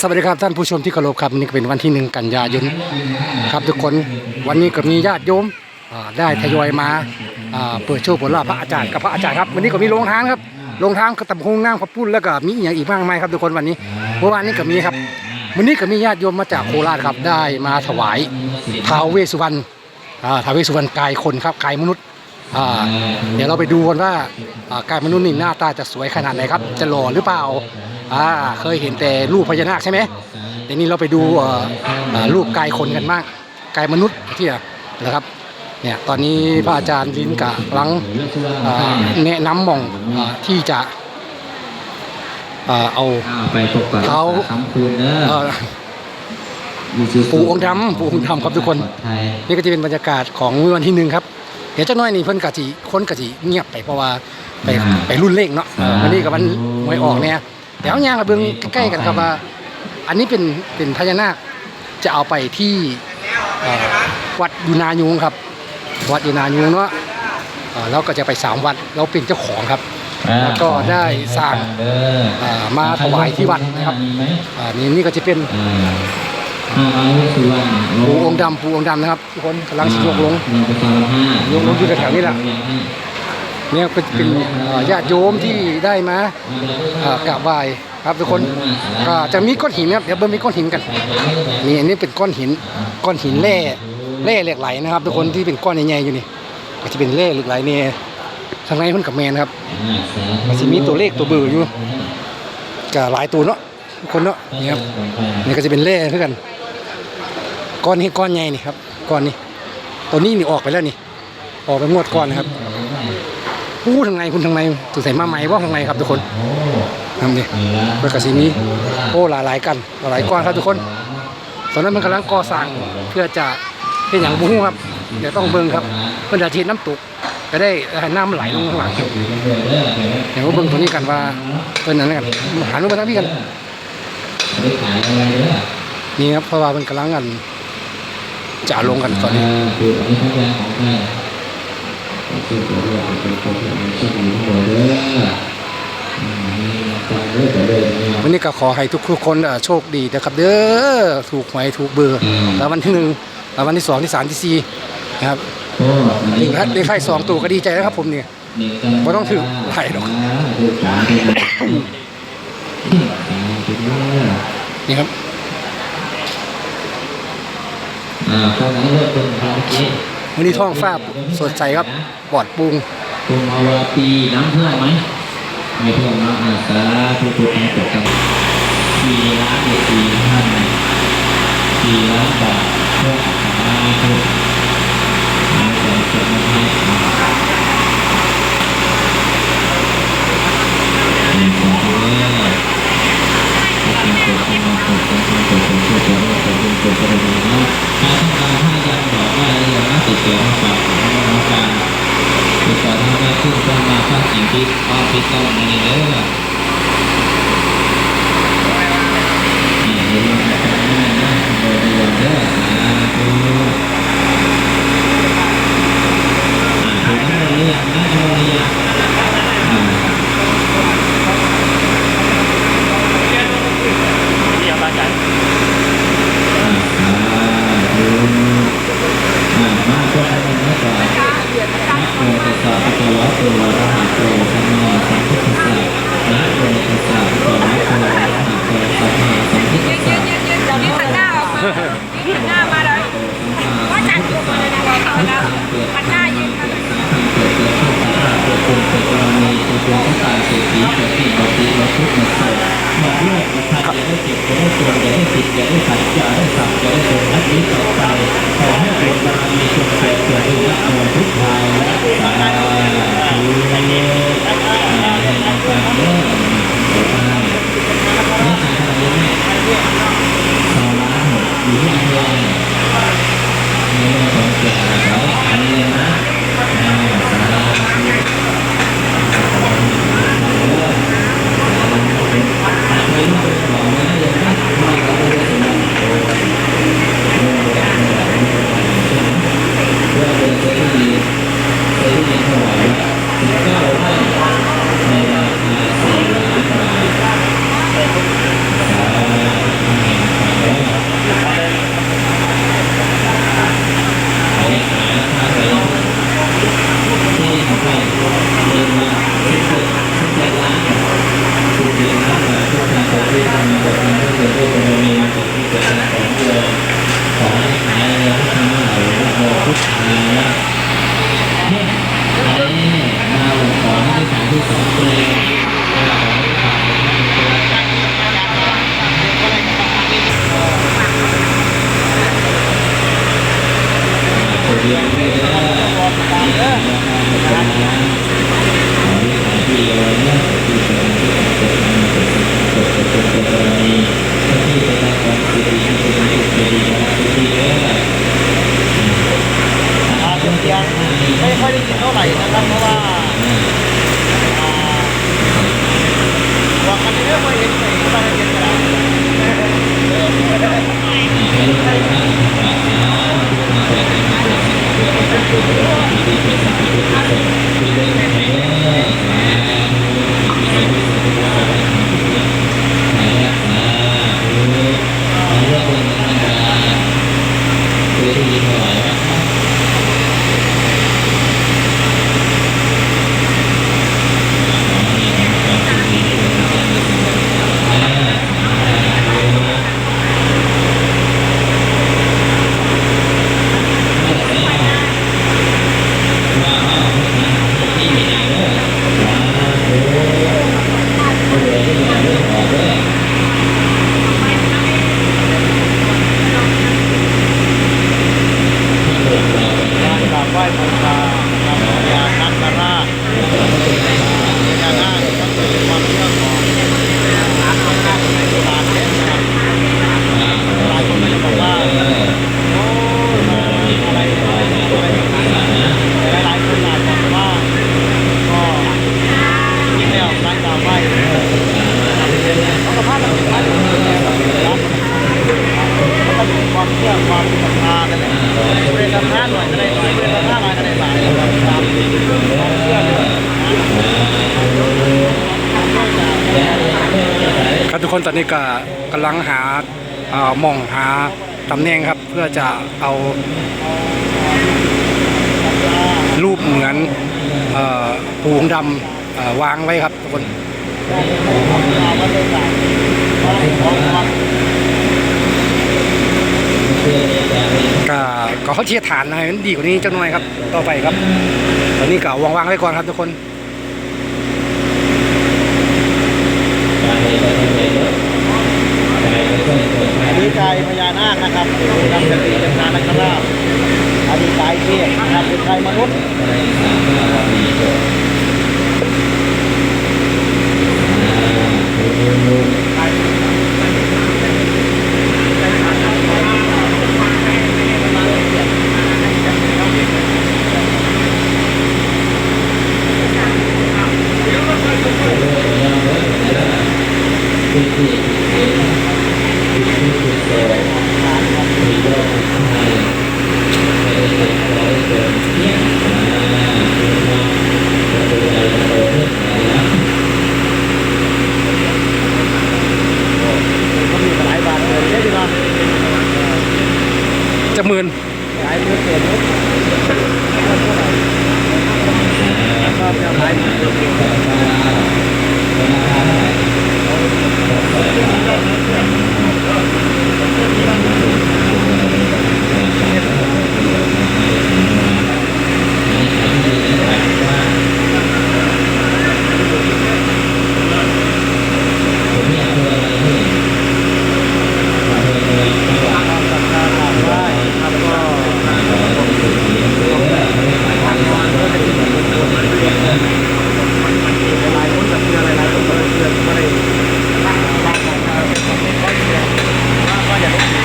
สวัสดีครับท่านผู้ชมที่เคารพครับนี่เป็นวันที่หนึ่งกันยายนครับทุกคนวันนี้ก็มีญาติโยมอ่าได้ทยอยมาอ่าเปิดโชว์ผลลาภพระอาจารย์กับพระอาจารย์ครับวันนี้ก็มีโรงทานครับโรงทานกระตับหงน้ำข้าวปุ้นแล้วก็มีอย่างอีกมากมายครับทุกคนวันนี้เมื่อวานนี้ก็มีครับวันนี้ก็มีญาติโยมมาจากโคราชครับได้มาถวายท้าวเวสสุวรรณอ่าท้าวเวสสุวรรณกายคนครับกายมนุษย์อ่าเดี๋ยวเราไปดูกันว่าอ่ากายมนุษย์นี่หน้าตาจะสวยขนาดไหนครับ จะหล่อหรือเปล่า อ่าเคยเห็นแต่รูปพญานาคใช่ไหมแต่นี่เราไปดูรูปกายคนกันบ้างกายมนุษย์ที่นะครับเนี่ยตอนนี้พระอาจารย์ลินกะลังเอ่อแนะนำหมองที่จะเอาไปเขาปูองค์ดำปูองค์ดำครับทุกคน นี่ก็จะเป็นบรรยากาศของวันที่หนึ่งครับเดี๋ยวเจ้าน้อยนี่เพิ่นกะจิคนกะจิเงียบไปเพราะว่าไปไปรุ่นเลขเนาะวันนี้กับวันหวยออกเนี่ย เดี๋ยวย่างกับเบิ้งใกล้ๆกันครับว่า อันนี้เป็นเป็นพญานาคจะเอาไปที่เอ่อวัดยูนายุงครับ วัดยูนายุงเนาะเอ่อแล้วก็จะไปสามวัดเราเป็นเจ้าของครับแล้วก็ได้สร้างเด้อเอ่อมาถวายที่วัดนะครับมีไหมอ่านี่นี่ก็จะเป็นอ่าห้าร้อยสุวรรณปู่องค์ดำปู่องค์ดำนะครับทุกคนกำลังสิยกลงลงไปฟังห้ายกลงอยู่แถวๆนี้แหละ เนี่ยก็เป็นญาติโยมที่ได้มากราบไหว้ครับทุกคนก็จะมีก้อนหินครับเดี๋ยวเบิ่งมีก้อนหินกันนี่อันนี้เป็นก้อนหินก้อนหินแร่แร่เหล็กไหลนะครับ ทุกคนที่เป็นก้อนใหญ่ๆอยู่นี่ก็จะเป็นแร่เหล็กไหลเนี่ยทางในพิ่นกับแมนครับมันจะมีตัวเลขตัวเบอร์อยู่ก็หลายตัวเนาะทุกคนเนาะนี่ครับนี่ก็จะเป็นแร่เท่ากันก้อนนี้ก้อนใหญ่นี่ครับก้อนนี้ตัวนี้นี่ออกไปแล้วนี่ออกไปงวดก่อนนะครับ อู้ทางในคุณทางในสงสัยมาใหม่ว่าทางในครับทุกคนทำดิเปิดกระสีนี้โอ้หลายหลายกันหลายก้อนครับทุกคน ตอนนั้นมันกำลังก่อสร้างเพื่อจะเป็นอย่างบุ้งครับเดี๋ยวต้องเบิ่งครับเพื่อจะเทน้ำตกจะได้น้ำไหลลงข้างหลังเดี๋ยวเบิ่งตัวนี้กันว่าเป็นอะไรกันหันลงไปทางพี่กันนี่ครับเพราะว่ามันกำลังกันจะลงกันตอนนี้ คืออันนี้ทั้งยาของใครคือเป็นตัวที่มันช่วยอยู่หัวเด้ออืมนี่ฟังเด้อแต่เด้อเนี่ยวันนี้ก็ขอให้ทุกๆคนโชคดีนะครับเด้อถูกหวยถูกเบอร์แล้ววันที่หนึ่งแล้ววันที่สองที่สามที่สี่นะครับหนึ่งเลขท้ายสองตัวก็ดีใจแล้วครับผมเนี่ยบ่ต้องถือไหลหรอกนี่ครับอ่าตรงนี้เริ่มเป็นภารกิจ วันนี้ท้องฟ้าสดใสครับปลอดปรุงปุงอวาปีน้ำเพื่อไหมไม่เพื่อมาอาสาทุกทุกทั้งปวดทั้งสี่ล้านเด็กสี่ท่านสี่ล้านบาทเพื่ออาสาทุกอาสาจะไม่ให้ પિતા બની રહેલા. ekiplerin, kuralların, kişilerin kaçtığı ใ การกราบไหว้บูชาพญานาคราชพญานาคก็คือความเชื่อของคนโบราณเนี่ยนะครับหลายคนก็จะบอกว่าโอ้ยมาอะไรอะไรอะไรแต่หลายคนอาจจะบอกว่าก็จริงแล้วการกราบไหว้เขาก็พากันไปรับมันก็อยู่ ความเชื่อความศรัทธากันเลยเรียนศรัทธาหน่อยก็ได้หน่อยเรียนศรัทธาหน่อยก็ได้หลายครับครับทุกคนตอนนี้ก็กำลังหาเอ่องหาตำแหน่งครับ เพื่อจะเอา รูปเหมือนอปูงดำวางไว้ครับทุกคน ก็ก็เขาเชียร์ฐานให้มันดีกว่านี้จังหน่อยครับ ต่อไปครับ ตอนนี้ก็วางๆไว้ก่อนครับทุกคนดีใจพญานาคนะครับนำเป็นปีจันทรานาคราชอดีตกายเทพนะครับเป็นไทยมนุษย์ก็มีหลายบาทเลยได้ดีเนาะ จะหมื่น หลายเมื่อเกิดนุษย์ ก็จะหลายหมื่น หลายคนก็เชื่อหลายๆคนก็เชื่อไม่ได้บางคนก็เชื่อว่าอย่าได้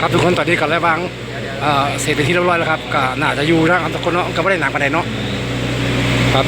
ครับทุกคน ตอนนี้ก็ได้วางเอ่อเสร็จเป็นที่เรียบร้อยแล้วครับก็น่าจะอยู่นะครับทุกคนเนาะก็ไม่ได้หนักไปไหนใดเนาะครับ